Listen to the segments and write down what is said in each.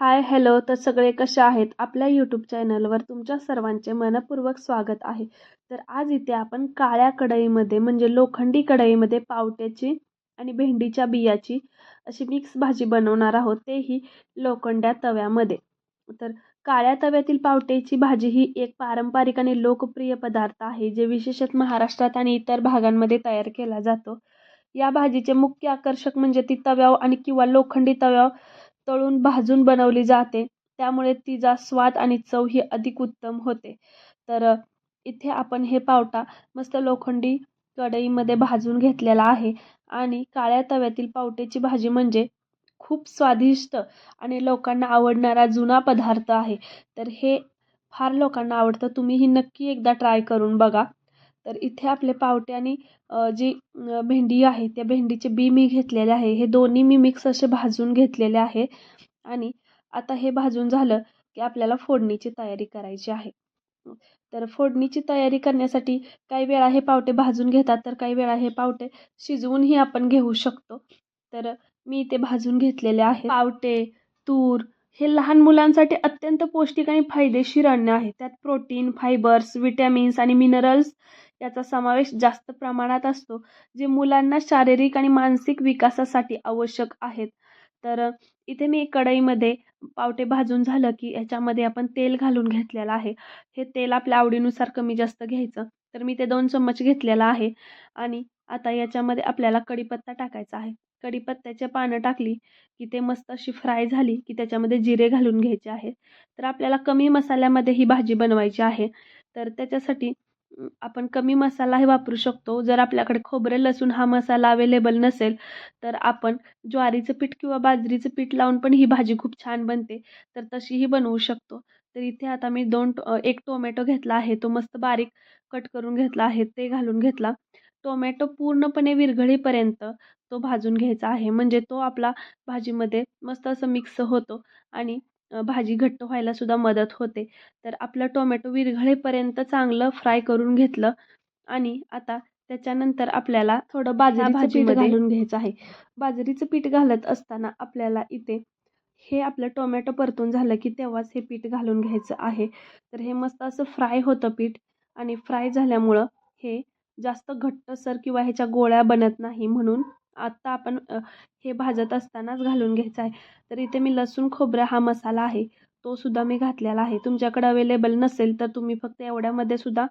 Hi hello. तर सगळे कसे आहेत? आपल्या यूट्यूब चॅनलवर तुमच्या सर्वांचे मनपूर्वक स्वागत आहे. तर आज इथे आपण काळ्या कढईमध्ये म्हणजे लोखंडी कढईमध्ये पावट्याची आणि भेंडीच्या बियाची अशी मिक्स भाजी बनवणार आहोत. तेही लोखंड्या तव्यामध्ये. तर काळ्या तव्यातील पावट्याची भाजी ही एक पारंपरिक आणि लोकप्रिय पदार्थ आहे जे विशेषतः महाराष्ट्रात आणि इतर भागांमध्ये तयार केला जातो. या भाजीचे मुख्य आकर्षक म्हणजे ती तव्यावर आणि किंवा लोखंडी तव्यावर तळून भाजून बनवली जाते. त्यामुळे तिचा स्वाद आणि चव ही अधिक उत्तम होते. तर इथे आपण हे पावटा मस्त लोखंडी कढईमध्ये भाजून घेतलेला आहे. आणि काळ्या तव्यातील पावट्याची भाजी म्हणजे खूप स्वादिष्ट आणि लोकांना आवडणारा जुना पदार्थ आहे. तर हे फार लोकांना आवडतं. तुम्हीही नक्की एकदा ट्राय करून बघा. तर इथे आपले पावटे आणि जी भेंडी आहे त्या भेंडीचे बी मी घेतलेले आहे. हे दोन्ही मी मिक्स असे भाजून घेतलेले आहे. आणि आता हे भाजून झालं की आपल्याला फोडणीची तयारी करायची आहे. तर फोडणीची तयारी करण्यासाठी काही वेळा हे पावटे भाजून घेतात तर काही वेळा हे पावटे शिजवूनही आपण घेऊ शकतो. तर मी ते भाजून घेतलेले आहे. पावटे तूर हे लहान मुलांसाठी अत्यंत पौष्टिक आणि फायदेशीर अन्न आहे. त्यात प्रोटीन फायबर्स विटॅमिन्स आणि मिनरल्स याचा समावेश जास्त प्रमाणात असतो जे मुलांना शारीरिक आणि मानसिक विकासासाठी आवश्यक आहेत. तर इथे मी कढईमध्ये पावटे भाजून झालं की याच्यामध्ये आपण तेल घालून घेतलेलं आहे. हे तेल आपल्या आवडीनुसार कमी जास्त घ्यायचं. तर मी ते दोन चम्मच घेतलेलं आहे आणि आता याच्यामध्ये आपल्याला कढीपत्ता टाकायचा आहे. कढीपत्त्याचे पानं टाकली की ते मस्त अशी फ्राय झाली की त्याच्यामध्ये जिरे घालून घ्यायचे आहे तर आपल्याला कमी मसाल्यामध्ये ही भाजी बनवायची आहे. तर त्याच्यासाठी आपण कमी मसालाही वापरू शकतो. जर आपल्याकडे खोबरे लसूण हा मसाला अवेलेबल नसेल तर आपण ज्वारीचं पीठ किंवा बाजरीचं पीठ लावून पण ही भाजी खूप छान बनते. तर तशीही बनवू शकतो. तर इथे आता मी दोन एक टोमॅटो घेतला आहे. तो मस्त बारीक कट करून घेतला आहे. ते घालून घेतला. टोमॅटो पूर्णपणे विरघळीपर्यंत तो भाजून घ्यायचा आहे. म्हणजे तो आपला भाजीमध्ये मस्त असं मिक्स होतो आणि भाजी घट्ट व्हायला सुद्धा मदत होते. तर आपलं टोमॅटो विरघळेपर्यंत चांगलं फ्राय करून घेतलं आणि आता त्याच्यानंतर आपल्याला थोडं बाजरीचं पीठ घालून घ्यायचं आहे. बाजरीचं पीठ घालत असताना आपल्याला इथे हे आपलं टोमॅटो परतून झालं की तेव्हाच हे पीठ घालून घ्यायचं आहे. तर हे मस्त असं फ्राय होतं पीठ आणि फ्राय झाल्यामुळं हे जास्त घट्टसर किंवा ह्याच्या गोळ्या बनत नाही म्हणून आत्ता आपण हे भाजत असतानाच घालून घ्यायचं आहे. तर इथे मी लसूण खोबरा हा मसाला आहे तो सुद्धा मी घातलेला आहे. तुमच्याकडे अवेलेबल नसेल तर तुम्ही फक्त एवढ्यामध्ये सुद्धा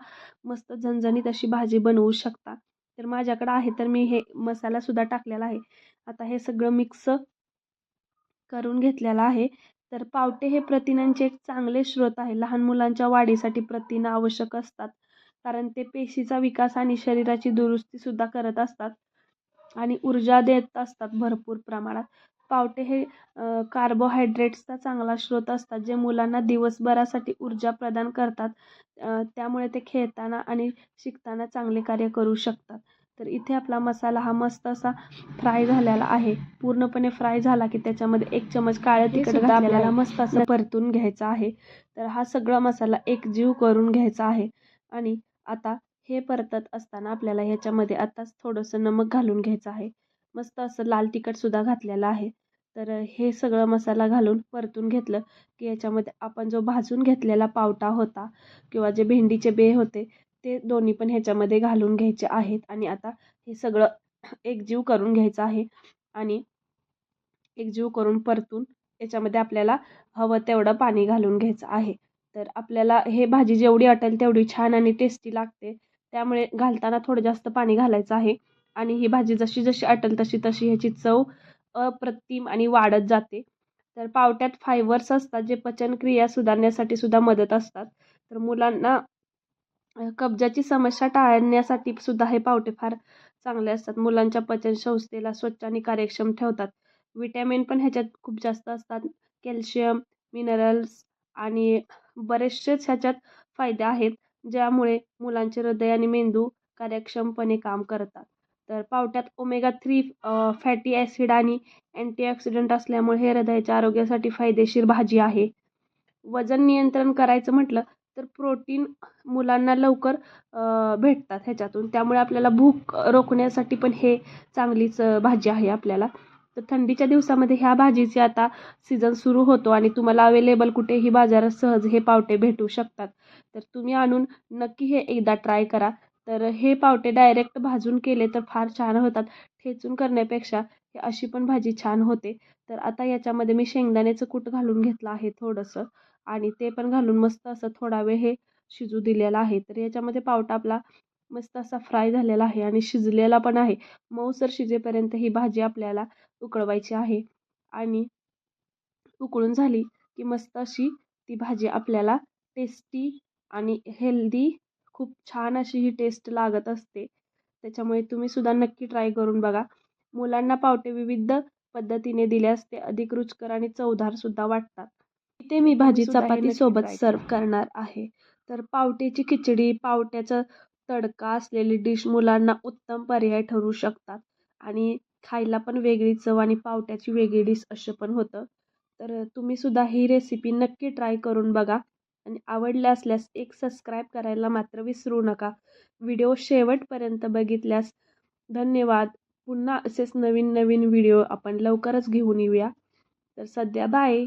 मस्त झणझणीत अशी भाजी बनवू शकता. तर माझ्याकडं आहे तर मी हे मसालासुद्धा टाकलेला आहे. आता हे सगळं मिक्स करून घेतलेलं आहे. तर पावटे हे प्रथिनांचे एक चांगले स्रोत आहे. लहान मुलांच्या वाढीसाठी प्रथिनं आवश्यक असतात. कारण ते पेशीचा विकास आणि शरीराची दुरुस्तीसुद्धा करत असतात. आणि ऊर्जा देत असतात भरपूर प्रमाणात. पावटे हे कार्बोहायड्रेट्सचा चांगला स्रोत असतात जे मुलांना दिवसभरासाठी ऊर्जा प्रदान करतात. त्यामुळे ते खेळताना आणि शिकताना चांगले कार्य करू शकतात. तर इथे आपला मसाला हा मस्त असा फ्राय झालेला आहे. पूर्णपणे फ्राय झाला की त्याच्यामध्ये एक चमच काळं तिखट आपल्याला मस्त असं परतून घ्यायचं आहे. तर हा सगळा मसाला एकजीव करून घ्यायचा आहे. आणि आता हे परतत असताना आपल्याला ह्याच्यामध्ये आत्ताच थोडंसं नमक घालून घ्यायचं आहे. मस्त असं लाल तिखटसुद्धा घातलेलं आहे. तर हे सगळं मसाला घालून परतून घेतलं की याच्यामध्ये आपण जो भाजून घेतलेला पावटा होता किंवा जे भेंडीचे बे होते ते दोन्ही पण ह्याच्यामध्ये घालून घ्यायचे आहेत. आणि आता हे सगळं एकजीव करून घ्यायचं आहे. आणि एकजीव करून परतून याच्यामध्ये आपल्याला हवं तेवढं पाणी घालून घ्यायचं आहे. तर आपल्याला हे भाजी जेवढी अटेल तेवढी छान आणि टेस्टी लागते. त्यामुळे घालताना थोडं जास्त पाणी घालायचं आहे. आणि ही भाजी जशी जशी अटल तशी तशी ह्याची चव अप्रतिम आणि वाढत जाते. तर पावट्यात फायबर्स असतात जे पचनक्रिया सुधारण्यासाठी सुद्धा मदत असतात. तर मुलांना कब्जाची समस्या टाळण्यासाठी सुद्धा हे पावटे फार चांगले असतात. मुलांच्या पचनसंस्थेला स्वच्छ आणि कार्यक्षम ठेवतात. विटॅमिन पण ह्याच्यात खूप जास्त असतात. कॅल्शियम मिनरल्स आणि बरेचसेच ह्याच्यात फायदे आहेत. ज्यामुळे मुलांचे हृदय आणि मेंदू कार्यक्षमपणे काम करतात. तर पावट्यात ओमेगा थ्री फॅटी ॲसिड आणि अँटीऑक्सिडंट असल्यामुळे हे हृदयाच्या आरोग्यासाठी फायदेशीर भाजी आहे. वजन नियंत्रण करायचं म्हटलं तर प्रोटीन मुलांना लवकर भेटतात ह्याच्यातून. त्यामुळे आपल्याला भूक रोखण्यासाठी पण हे चांगलीच भाजी आहे आपल्याला. तर थंडीच्या दिवसामध्ये ह्या भाजीचे आता सीझन सुरू होतो आणि तुम्हाला अवेलेबल कुठेही बाजारात सहज हे पावटे भेटू शकतात. तर तुम्ही आणून नक्की हे एकदा ट्राय करा. तर हे पावटे डायरेक्ट भाजून केले तर फार छान होतात. ठेचून करण्यापेक्षा हे अशी पण भाजी छान होते. तर आता याच्यामध्ये मी शेंगदाण्याचं कूट घालून घेतलं आहे थोडंसं आणि ते पण घालून मस्त असं थोडा वेळ हे शिजू दिलेलं आहे. तर याच्यामध्ये पावटा आपला मस्त असा फ्राय झालेला आहे आणि शिजलेला पण आहे. मऊसर शिजेपर्यंत ही भाजी आपल्याला उकळवायची आहे. आणि उकळून झाली की मस्त अशी ती भाजी आपल्याला टेस्टी आणि हेल्दी खूप छान अशी ही टेस्ट लागत असते. त्याच्यामुळे तुम्ही सुद्धा नक्की ट्राय करून बघा. मुलांना पावटे विविध पद्धतीने दिल्यास ते अधिक रुचकर आणि चवदार सुद्धा वाटतात. इथे मी भाजी चपाती सोबत सर्व करणार आहे. तर पावट्याची खिचडी पावट्याचं तडका असलेली डिश मुलांना उत्तम पर्याय ठरू शकतात. आणि खायला पण वेगळी चव आणि पावट्याची वेगळी डिश असं पण होतं. तर तुम्ही सुद्धा ही रेसिपी नक्की ट्राय करून बघा. आणि आवडल्या असल्यास एक सबस्क्राईब करायला मात्र विसरू नका. व्हिडिओ शेवटपर्यंत बघितल्यास धन्यवाद. पुन्हा असेच नवीन नवीन व्हिडिओ आपण लवकरच घेऊन येऊया. तर सध्या बाय